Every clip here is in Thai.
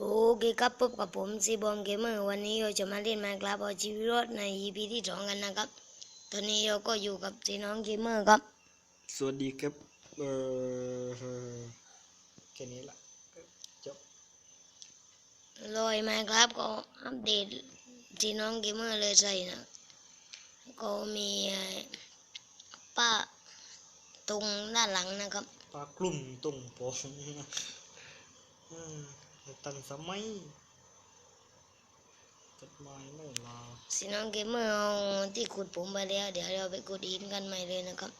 โอเคครับพบกับผมซีบอมเกมเมอร์วันนี้เราจะมาเล่น Minecraft เอาชีวิตรอดใน EP ที่สองกันนะครับ ตอนนี้เราก็อยู่กับซีน้องเกมเมอร์ครับ สวัสดีครับเออแค่นี้ละจบลอย Minecraft ก็อัปเดตซีน้องเกมเมอร์เลยใส่นะก็มีเอ่อป้าตรงด้านหลังนะครับปลากลุ่มตุ่งโปองอืม ตันสมัยจดหมายไม่ลาซีน้องเกมเมอร์เอาที่ขุดผมไปแล้ว เดี๋ยวเราไปขุดอินกันใหม่เลยนะครับ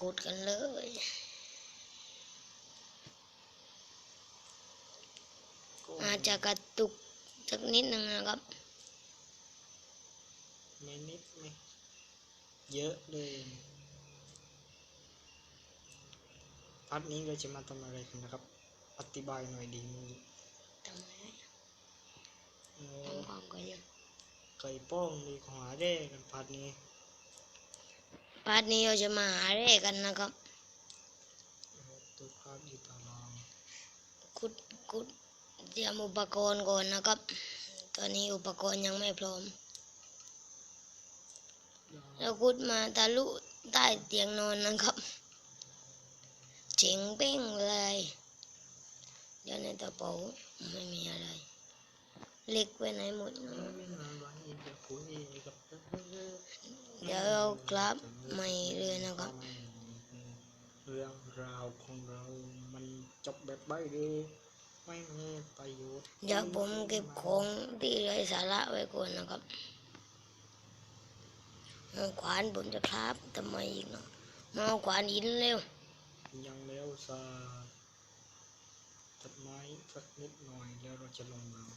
ขุดกันเลยก็อาจจะกระตุกสักนิดนึงนะครับไม่นิดไม่เยอะเลยพาร์ทนี้เราจะมาทำอะไรกันนะครับ อธิบายหน่อยดีมั้ยทำไมเออทำความกันยังไก่ป้องดีของหาแร่กันพาร์ทนี้พาร์ทนี้เราจะมาหาแร่กันนะครับตัวภาพอยู่ตารางขุดขุดเตรียมอุปกรณ์ก่อนนะครับ ตอนนี้อุปกรณ์ยังไม่พร้อมแล้วขุดมาทะลุใต้เตียงนอนนะครับเจ๋งเป้งเลยเดี๋ยวในตะเป๋าไม่มีอะไร เล็กไปไหนหมดเนอะไม่นานวันนี้จะคุยกับเดี๋ยวเรากลับใหม่เลยนะครับ เรื่องราวของเรามันจบแบบใบดีไม่มีประโยชน์เดี๋ยวผมเก็บของที่ไร้สาระไว้ก่อนนะครับเอาขวานผมจะคราบทำไมอีกเนาะมาเอาขวานหินเร็ว ยังแล้วซา ตัดไม้สักนิดหน่อยแล้วเราจะลงมือ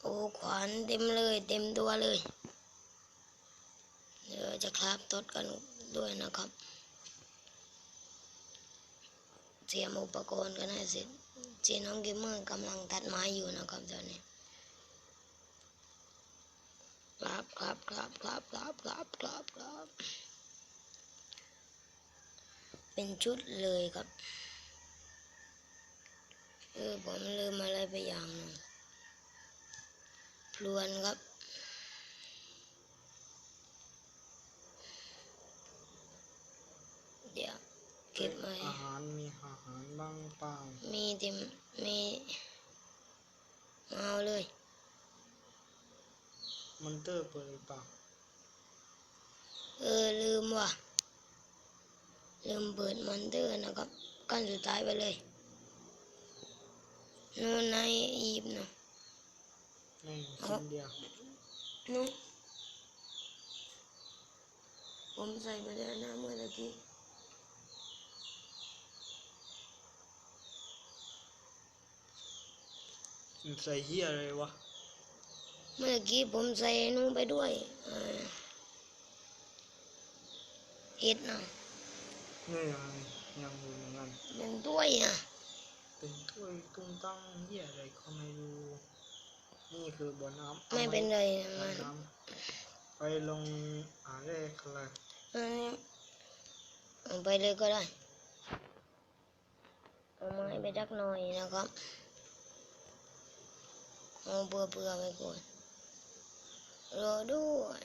โอ้ขวานเต็มเลย เต็มตัวเลย เดี๋ยวจะคราบตดกันด้วยนะครับ เตรียมอุปกรณ์กันให้เสร็จเจน้องเกมเมอร์กำลังตัดไม้อยู่นะครับตอนนี้ครับครับครับครับครับครับครับครับ เป็นชุดเลยครับ เออผมลืมอะไรไปอย่างหนึงพลวนครับ เดี๋ยวเก็บไว้อาหารมีอาหารบ้างเปล่า มีเต็มมีมาเอาเลย มันเตอร์เปิดหรือเปล่า เออ ลืมว่ะ ลืมเปิดมอนเตอร์นะครับขั้นสุดท้ายไปเลย Ну, наивно. Наивно, Ну. Он займали на молоки. Он займали его. เมื่อกี้ผมใส่นูไปด้วยเห็ดนะนี่ยังยังดูเหมือนกันยังด้วยอะ เป็นถ้วยตุ้งตั้งเหี้ยอะไรก็ไม่รู้นี่คือบ่อน้ำไม่เป็นไรนะบ่อมันน้ำไปลงอ่างแรกเลยอันนี้เอาไปเลยก็ได้เอาไม้ไปดักหน่อยนะครับเอาเบื่อเบื่อๆไปก่อนรอด้วย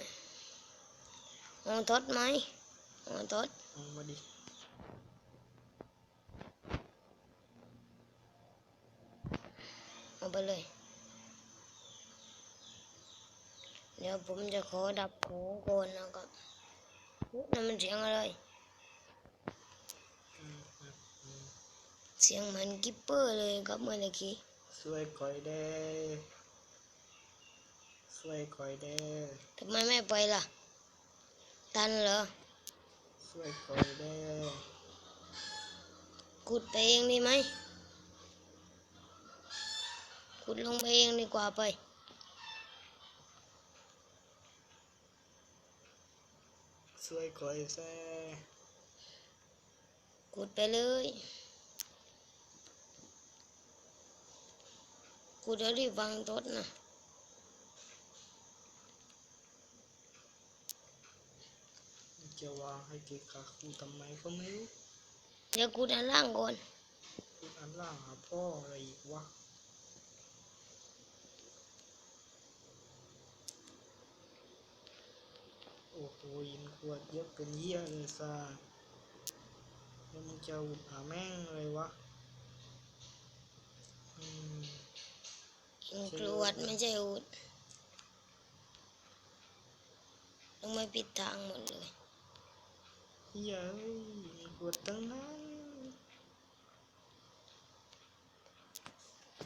เอาทดไหมเอาทดเอามาดิ เอาไปเลย เดี๋ยวผมจะขอดับของก่อนนะครับอุ๊ยนั่นมันเสียงอะไรอืมอืมอืมเสียงเหมือนกิปเปอร์เลยครับเมื่อกี้สวยคอยแด้สวยคอยแด้ทำไมไม่ไปล่ะ ตันเหรอสวยคอยแด้ขุดไปเองดีไหม ขุดลงไปเองดีกว่าไป สวยคอยแซ่ขุดไปเลยขุดแล้วรีบวางทดนะจะวางให้เกะกะคูทำไมก็ไม่รู้เดี๋ยวขุดอันล่างก่อนพูดอัอันล่างหาพ่ออะไรอีกวะ อ้โหยินขวดเยอะเป็นเยี่ยเลยซาแล้วมึงจะอุดหาแม่งเลยวะอืมกินกรวดไม่ใช่อุดต้องไม่ปิดทางหมดเลยเหี้ยเอ้ยยินขวดตั้งนั้น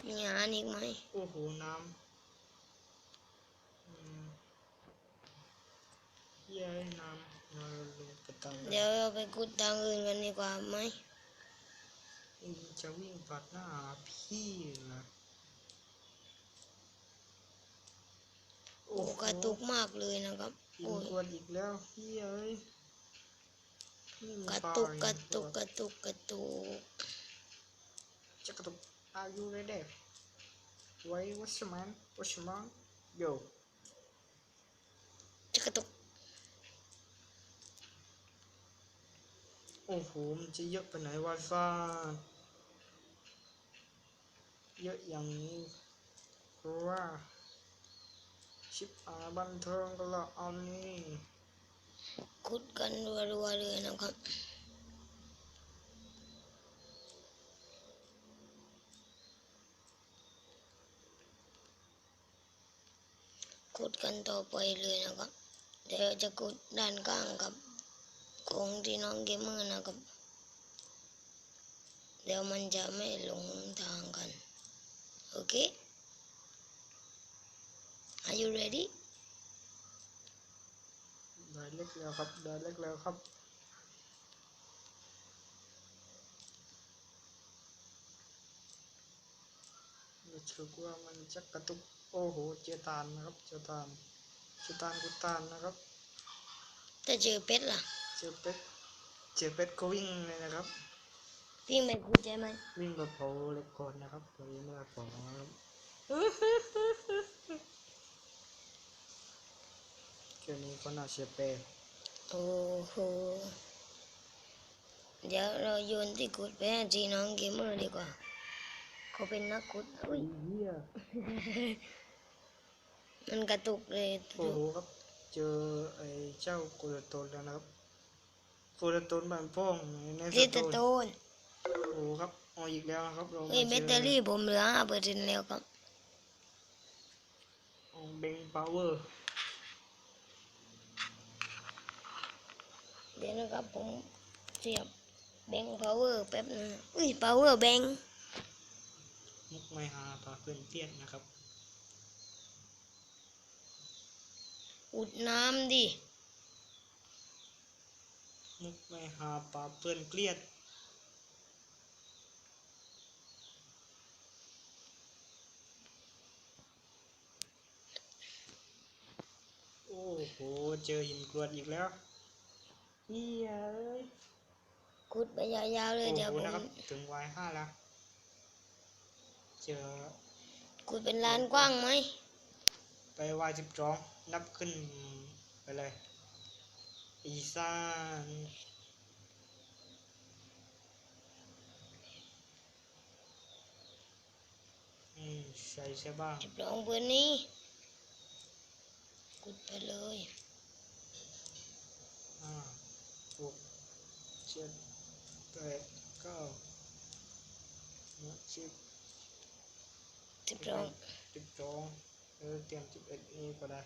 มีอาหารอีกไหมโอ้โหน้ำอืมเหี้ ยเอ้ยน้ำน้ำลงกระตังเดี๋ยวเราไปกุดทางอื่นกันดีกว่าไหมมึงจะวิ่งปัดหน้าหาพี่นะโอ้กระตุกมากเลยนะครับกินโอ้ยขวดอีกแล้วเฮ้ยเอ้ยนี่มันกระปลาตุกอีกระตุกขวดกระตุกกระตุกจะกระตุก Are you ready Wait what's your man what's your man Yo จะกระตุก โอ้โห มันจะเยอะไปไหนวะซ่าเยอะอย่างนี้เพราะว่า ชิปอาบันเทิงกันละอันนี้ขุดกันรัวๆเลยนะครับขุดกันต่อไปเลยนะครับ เดี๋ยวจะขุดด้านข้างกับ กรงที่น้องเกมเมอร์นะครับ เดี๋ยวมันจะไม่หลงทางกัน โอเค Are you ready ได้เล็กแล้วครับได้เล็กแล้วครับรู้สึกว่ามันจะกระตุกโอ้โหเจอตานนะครับเจอตานเจอตานกุตานนะครับถ้าเจอเป็ดล่ะ เจอเป็ดเจอเป็ดก็วิ่งเลยนะครับ พี่ไม่ขุดใช่ไหมวิ่งแบบเผาเล็กก่อนนะครับตัวนี้ไม่ได้เผานะครับแค่นี้ก็น่าเสียเปรย์โอ้โหเดี๋ยวเราโยนที่ขุดไปให้จีน้องเกมเมอร์ดีกว่า เขาเป็นนักขุดอุ้ยเหี้ยมันกระตุกเลยโอ้โหครับ เจอไอ้เจ้าโกลโตนแล้วนะครับ โกลโตนบ้านพ่องในสลิตตูโตนนโอ้โหครับเอาอีกแล้วนะครับเราเฮ้ยมาแบเจตเตอรี่ผมเหลือห้าเปอร์เซ็นต์แล้วครับเอาเบงพาวเวอร์เดี๋ยวนะครับผมเสียบแบงค์พาวเวอร์แป๊บนึงอุ้ยพาวเวอร์แบงค์มุกไม่หาปลาเพื่อนเตี้ยนนะครับ อุดน้ำดิ มุกไม่หาปลาเพื่อนเกลียด โอ้โห เจอหินกรวดอีกแล้วเฮียเอ้ยขุดไปยาวๆเลยโอ้เดี๋ยวโหผมนะครับถึงวายห้าแล้ว เจอขุดเป็นลานกว้างไหม ไปวายสิบสองนับขึ้นไปเลย อีสานอืมใช่ใช่บ้างสิบสองพื้นนี้ขุดไปเลยห้าหกเจ็ดแปดเก้าสิบสิบสองสิบสองเออเตรียมสิบเอ็ดนี่ก็ได้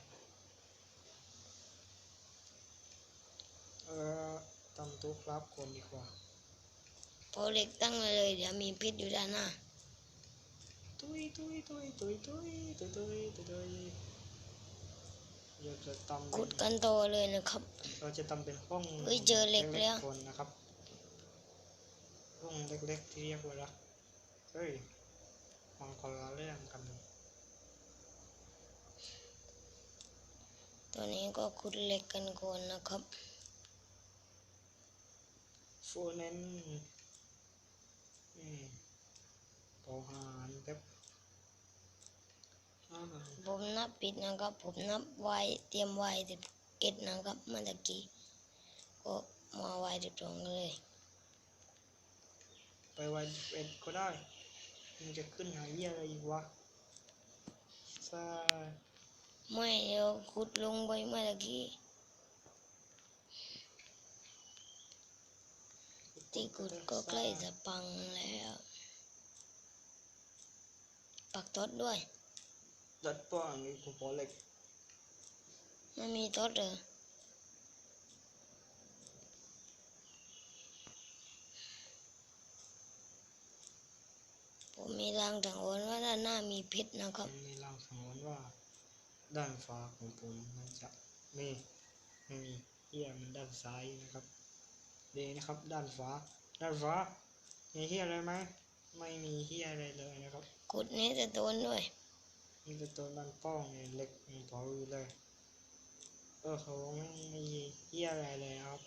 เออทำตู้ครับคนดีกว่าพอเหล็กตั้งไว้เลย เดี๋ยวมีพิษอยู่ด้านหน้าตุยตุยตุยตุยตุยตุยตุยตุยตุยเดี๋ยวจะทำเป็ขุนดกันต่อเลยนะครับ เราจะทำเป็นห้องเฮ้ยเจอเหล็กแล้วๆคนนะครับห้องเล็กๆที่เรียกว่าละเฮ้ยมันคนละเรื่องกันตอนนี้ก็ขุดเหล็กกันก่อนนะครับ โฟเนนอืมเปาหารแป๊บผมนับปิดนะครับ ผมนับไวเตรียมไวสิบเอ็ดนะครับเมื่อตะกี้ก็มาไวสิบสองเลย ไปวันเอ็ดก็ได้ มันจะขึ้นหาเยี่ยอะไรอีกวะซ่าไม่เดี๋ยวขุดลงไปเมื่อตะกี้ ที่ขุดก็ใกล้จะปังแล้ว ปักทดด้วยดัดป้องนี่กูพอเล็กไม่มีทดเหรอผมมีรางสังหรณ์ว่าด้านหน้ามีพิษนะครับมันมีลางสังหรณ์ว่า ด้านฟ้าของผมมันจะไม่ไม่มีเยี่ยมันด้านซ้ายนะครับ ดีนะครับ ด้านฟ้า ด้านฟ้า มีเฮียอะไรไหมไม่มีเฮียอะไรเลยนะครับขุดนี้จะโดนด้วยมีแต่ตัวด้านป้องเนี่ยเล็กมันพออยู่เลยเออเขาไม่มีเฮียอะไรเลยครับ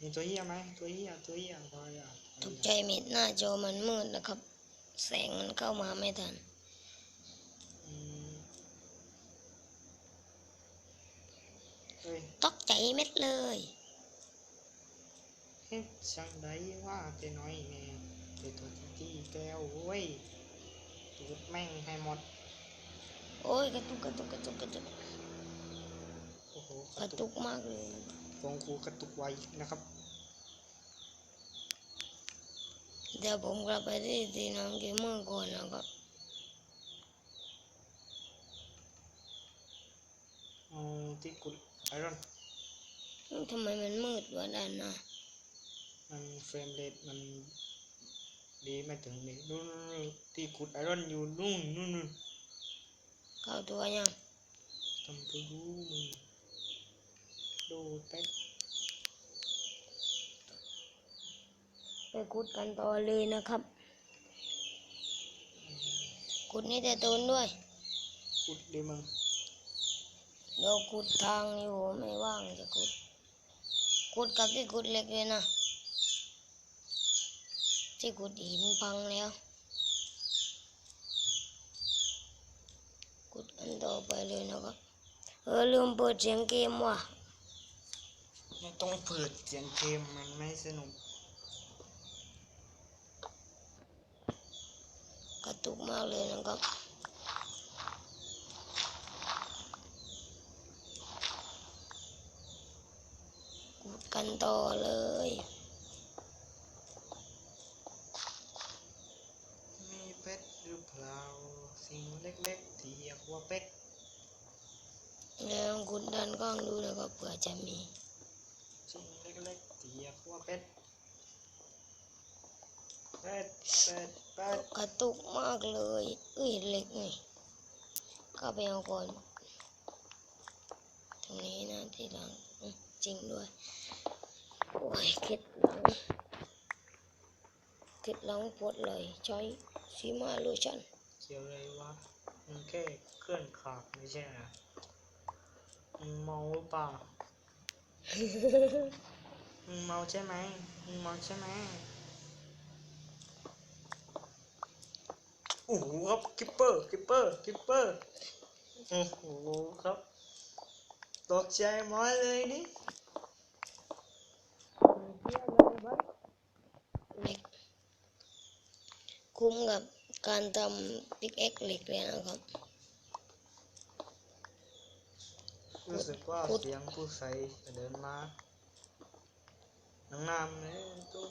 มีตัวเฮียไหมตัวเฮียตัวเฮียพออย่าตกใจมิดหน้าจอมันมืดนะครับ แสงมันเข้ามาไม่ทันอืมเฮ้ยตกใจเม็ดเลย เฮ็ดช่างใดว่าแต่น้อยแน่แต่ตัวที่ที่แก้วเว้ยตูดแม่งให้หมด โอ้ยกระตุกกระตุกกระตุกกระตุกโอ้โหกกระระตุตุกกมากเลยฟองกูกระตุกไวนะครับ เดี๋ยวผมกลับไปที่ที่น้องเกมเมอร์ก่อนนะครับเอาที่กุดไอรอนทำไมมันมืดวะด้านหน้า มันเฟรมเรทมันดีไม่ถึงนี่นู่นนู่นนู่นที่กุดไอรอนอยู่นู่นนู่นนู่นเข้าตัวยังทำไปดูมึงดูแป๊บไปขุดกันต่อเลยนะครับขุดนี่จะโดนด้วยกุดดิมึงเดี๋ยวขุดทางอยู่ไม่ว่างจะขุดขุดกับที่ขุดเหล็กเลยนะ ที่ขุดหินพังแล้วขุดกันต่อไปเลยนะครับเออลืมเปิดเสียงเกมว่ะไม่ต้องเปิดเสียงเกมมันไม่สนุกกระตุกมากเลยนะครับขุดกันต่อเลย มีเป็ ดหรือเปล่าสิ่งเล็กๆที่เรียกว่าเป็ดเดี๋ยวลองขุดด้านข้างดูนะครับเผื่อจะมี สิ่งเล็กๆที่เรียกว่าเป็ดเป็ดเป็ดเป็ดกระตุกมากเลยเอ้ยเหล็กนี่เข้าไปเอาก่อนตรงนี้นะที่หลังอืมจริงด้วยโอ้ยเข็ดหลังเข็ดหลังปวดเลยใช้ ซีมาโลชั่นเกี่ยวเลยวะมึงแค่เคลื่อนขาดไม่ใช่เหรอมึงเมาหรือเปล่ามึงเมาใช่ไหมมึงเมาใช่ไหมโอ้โหครับคิปเปอร์คิปเปอร์คิปเปอร์โอ้โหครับตกใจหมดเลยนี่ เหล็ก คุ้มกับการทำพิกเอ็กเหล็กเลยนะครับรู้สึกว่าพูดเสียงผู้ใส่จะเดินมานังน้ำเลยตุ๊ก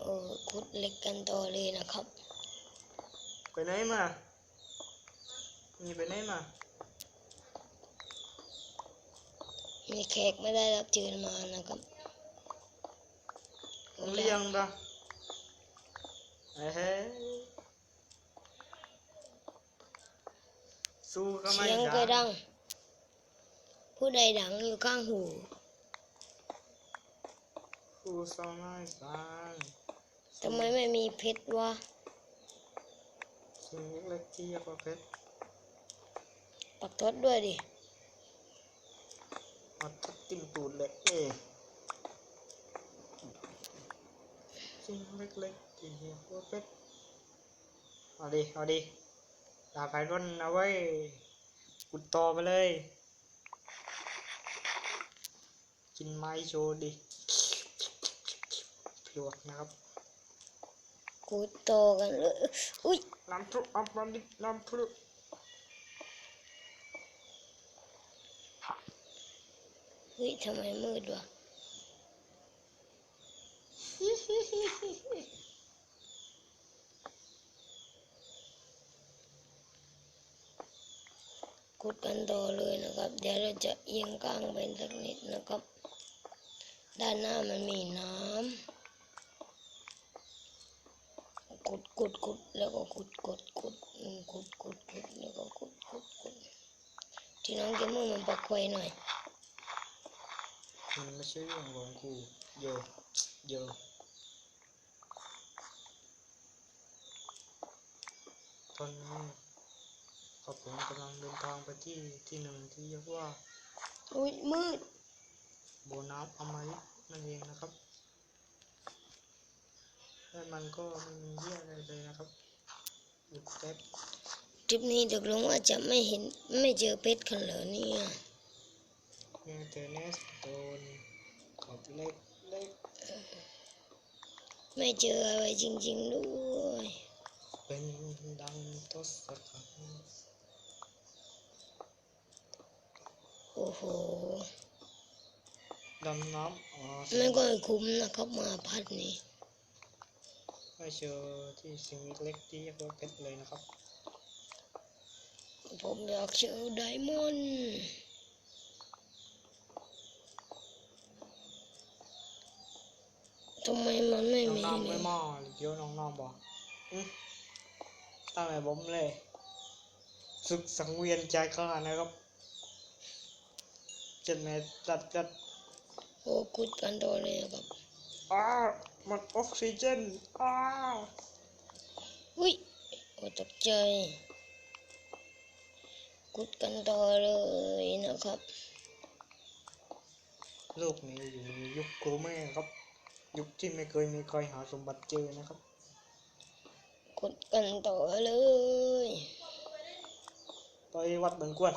เออขุดเหล็กกันต่อเลยนะครับ ไปไหนมามีไปไหนมามีแขกไม่ได้รับเชิญมานะครับมึงเลี้ยงปะเอ้ย สู้ก็ไม่เสียงได้ก็ดัง ผู้ใดดังอยู่ข้างหูสู้ก็ไม่ได้ทำไมไม่มีเพชรวะสิ่งเล็กๆที่เรียกว่าเพชรปักทดด้วยดิมาทุบติ่มตูดเลยเอ้สิ่งเล็กๆ ที่เรียกว่าเพชรเอาดิ เอาดิดาบไพรอนเอาไว้กุดต่อไปเลย กินไม้โชว์ดิลวกนะครับขุดต่อกันเลยอุ้ยน้ำพรุอัมบันดิน้ำพรุเฮ้ยทำไมมืดวะ ขุดกันต่อเลยนะครับ เดี๋ยวเราจะเอียงกลางไปสักนิดนะครับ ด้านหน้ามันมีน้ำขุดขุดขุดแล้วก็ขุดขุดขุดอืมขุดขุดขุดแล้วก็ขุดขุดขุดที่น้องเกมเมอร์มันปักไว้หน่อยมันไม่ใช่เรื่องของกูโยโยตอนนี้ กับผมกำลังเดินทางไปที่ที่หนึ่งที่เรียกว่าอุ้ยมืดโบน้ำอมฤตนั่นเองนะครับและมันก็ไม่มีเหี้ยอะไรเลยนะครับหยุดแป๊บทริปนี้ตกลงว่าจะไม่เห็นไม่เจอเพชรกันเหรอเนี่ยเพียงแต่เนสโตนขอบเล็กเล็กไม่เจออะไรจริงๆด้วย เป็นดังทศกัณฐ์ โอ้โหดำน้ำอ๋อไม่ก็คุ้มนะครับมาพัดนี้ไม่เจอที่สิ่งเล็กๆที่เรียกว่าเพชรเลยนะครับ ผมอยากเจอไดมอนด์ทำไมมันไม่น้องมีน้ำเลไม่ยมาหรือเดียวน้องน้ำบอกอืมตั้งแต่ผมเลย ศึกสังเวียนใจกล้านะครับ เจ็ดเมตรจัดจัดโอ้คุดกันต่อเลยครับอ้ามันออกซิเจนอ้าอุ้ยโอ้ตกใจคุดกันต่อเลยนะครับโลกนี้อยู่ในยุคโกเม่ครับ ยุคที่ไม่เคยมีใครหาสมบัติเจอนะครับคุดกันต่อเลย ไปวัดเบิงกวน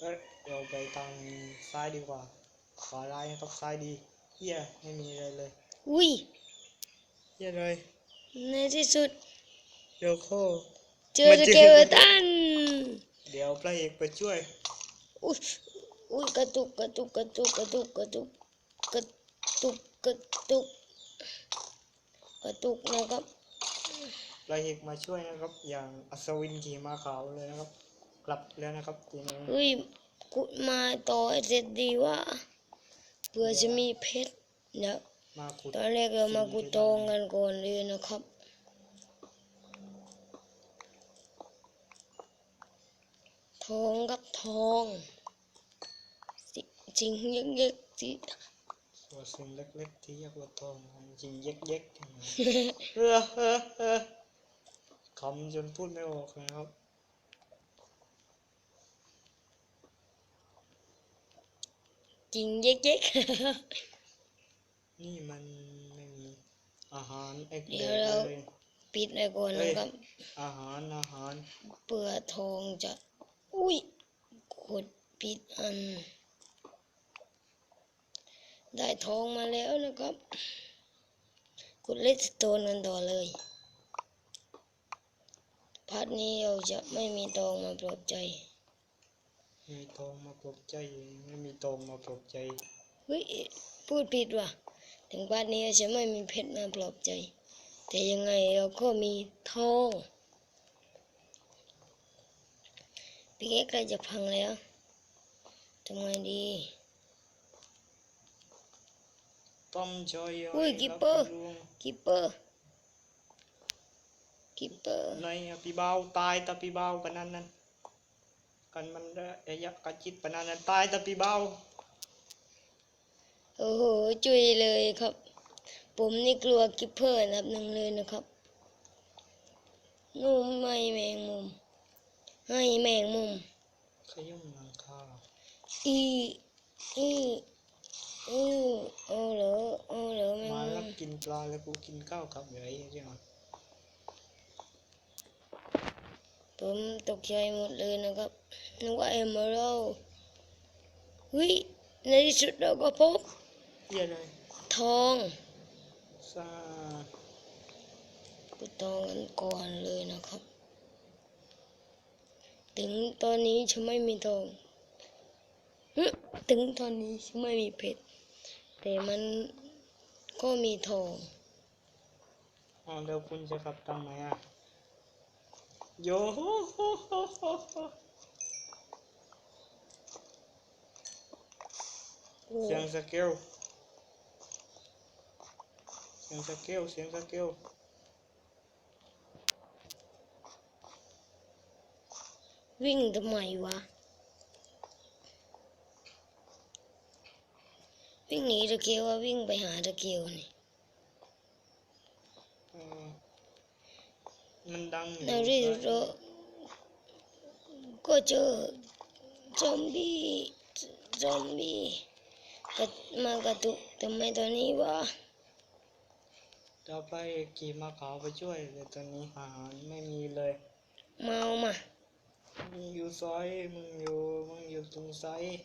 เอ้ยเดี๋ยวไปทางซ้ายดีกว่า ขวาร้ายนะครับซ้ายดีเหี้ยไม่มีอะไรเลยอุ้ยเหี้ยเลยในที่สุดเดี๋ยวเข้าเจอมาสเจอเกลตันเดี๋ยวพระเอกไปช่วย อุ้ยอุ้ยกระตุกกระตุกกระตุกกระตุกกระตุกกระตุกกระตุกกระตุกนะครับพระเอกมาช่วยนะครับ อย่างอัศวินขี่ม้าขาวเลยนะครับ กลับแล้วนะครับทีนี้เฮ้ยกุดมาต่อให้เสร็จดีว่าเผื่อจะมีเพชรเดี๋ยวมาขุดตอนแรกเรามากุดทองกันก่อนเลยนะครับทองกับทองสิจริงเยกๆสิส่วนสิ่งเล็กๆที่เรียกว่าทองจริงเย็กๆนะเออเออเออคำจนพูดไม่ออกเลยครับ จริงเยกนี่มันไม่มีอาหารเอ็กเดี๋เดยวเราเลยๆปิดไว้ก่อนนะครับอาหารอาหารเปลือทองจะอุ้ยกดปิดอัน ได้ทองมาแล้วนะครับกดเลสโตนกันต่อเลยพาร์ทนี้เราจะไม่มีทองมาปลอบใจ มีทองมาปลอบใจไม่มีทองมาปลอบใจเฮ้ยพูดผิดว่ะ ถึงพาร์ทนี้เราจะไม่มีเพชรมาปลอบใจ แต่ยังไงเราก็มีทองพี่เอ็กซ์ใกล้จะพังแล้วทำไงดีต้มจอยอุ้ยกิปเปอร์กิปเปอร์กิปเปอร์ในอะพี่เบาตายแต่พี่เบากันนั้นนั้น กันมันระยะกระจิตปานนั้นนั้นตายแต่พี่เบาโอ้โห จุยเลยครับ ผมนี่กลัวกิปเปอร์อันดับหนึ่งเลยนะครับนุ่มไม่แมงมุม ให้แมงมุมขยุ่มหลังคาอีอีอีโอ้เหรอโอ้เหรอแมงมามุแล้วมกินปลาแล้วกูกินข้าวครับอย่างไรเรื่องผมตกใจหมดเลยนะครับ นึกว่าเอมเมอรัลเฮ้ยในที่สุดเราก็พบเยี่ยเลยทองซาก็ทองกันก่อนเลยนะครับ ถึงตอนนี้ฉันไม่มีทองหึถึงตอนนี้ฉันไม่มีเพชรแต่มันก็มีทองอ๋อแล้วคุณจะกลับทางไหนอะโยโฮโฮโฮโฮโฮ เสียงสเกลเสียงสเกลเสียงสเกลวิ่งทำไมวะ วิ่งหนีตะเกียวว่าวิ่งไปหาตะเกียวนี่เออมันดังอยู่ในที่สุดเราก็เจอซอมบี้ซอมบี้ กระมากระตุกทำไมตอนนี้วะต่อไปขี่มาขาวไปช่วยแต่ตอนนี้หาไม่มีเลย เมามามึงอยู่ซอยมึงอยู่มึงอยู่ตรงไซส์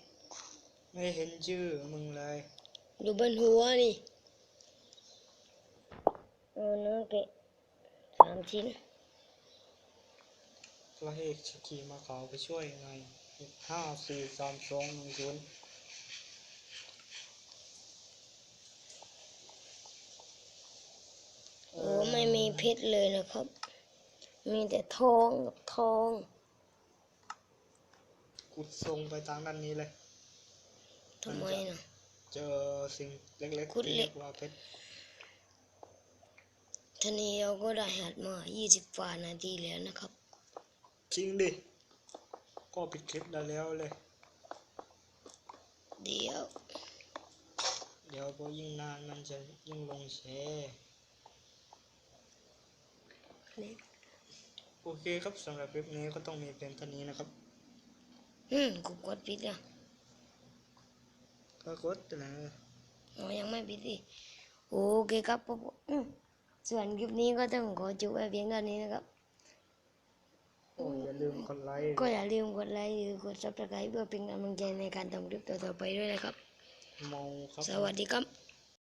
ไม่เห็นชื่อมึงเลยอยู่บนหัวนี่เอาเนื้อแกะสามชิ้นก็ให้ขี่มาขาวไปช่วยไงห้าสี่สามสองหนึ่งศูนย์ อ้ไม่มีเพชรเลยนะครับ มีแต่ทองกับทองกูส่งไปทางด้านนี้เลยทำไมนะเจอสิ่งเล็กขุดๆที่เหล็เรียกกว่าเพชรทีนี้เราก็ได้หัดมา 20ฝ่านาทีแล้วนะครับ จริงดิ ก็ปิดคลิปได้แล้วเลย เดี๋ยว เดี๋ยวพอยิ่งนานมันจะยิ่งลงแชร์ โอเคครับสำหรับคลิปนี้ก็ต้องมีเพียงเท่านี้นะครับ อืมกูกดปิดอะก็กดนะอ๋อยังไม่ปิดดิโอเคครับผมอืมส่วนคลิปนี้ก็ต้องขอจบไว้เพียงเท่านี้นะครับโอ้ยอย่าลืมกดไลค์ก็อย่าลืมกดไลค์หรือกด subscribe เพื่อเป็นกำลังใจในการทำคลิปต่อๆไปด้วยนะครับเมาครับสวัสดีครับ